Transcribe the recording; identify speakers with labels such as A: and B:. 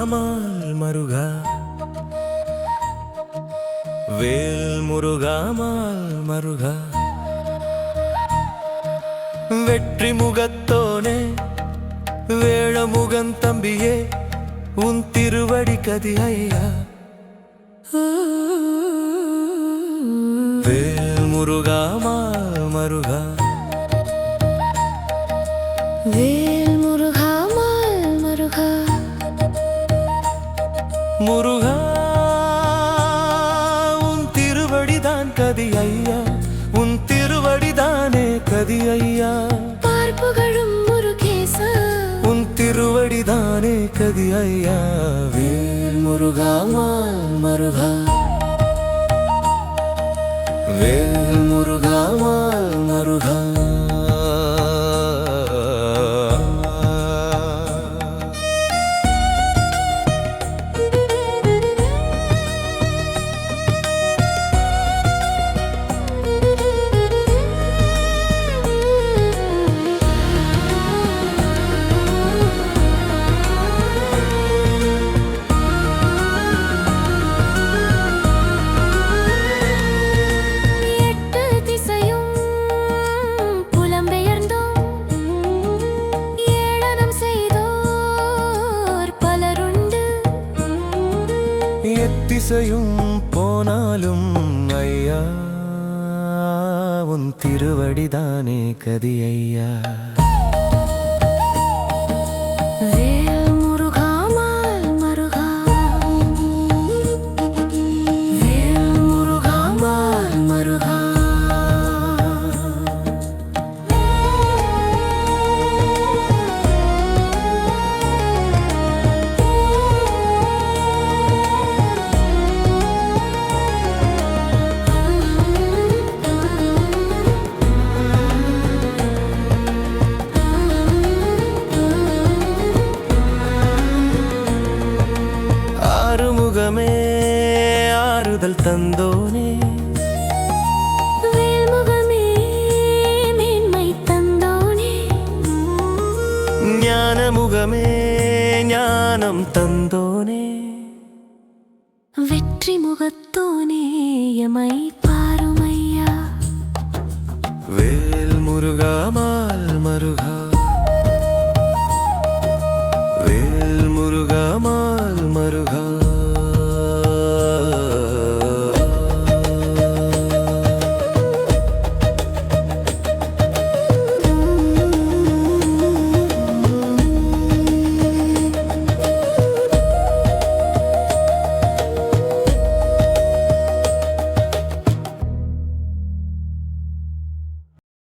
A: முருகாமால் மருகா. வேல் முருகாமால் மருகா. வெற்றி முகத்தோனே வேழமுகன் தம்பியே உன் திருவடி கதி ஐயா. வேல் முருகாமால் மருகா.
B: வேல் முருகா
A: உன் திருவடிதான் கதி ஐயா. உன் திருவடிதானே கதி ஐயா.
B: பார்ப்புகழும் முருகேசா
A: உன் திருவடிதானே கதி ஐயா. வேல் முருகா மால் மருகா.
B: திசையும்
A: போனாலும் ஐயா உன் திருவடிதானே கதி ஐயா. ஆறுதல்
B: வேல்முகமே மேன்மை தந்தோனே.
A: ஞானமுகமே ஞானம் தந்தோனே.
B: வெற்றி முகத்தோனே எமை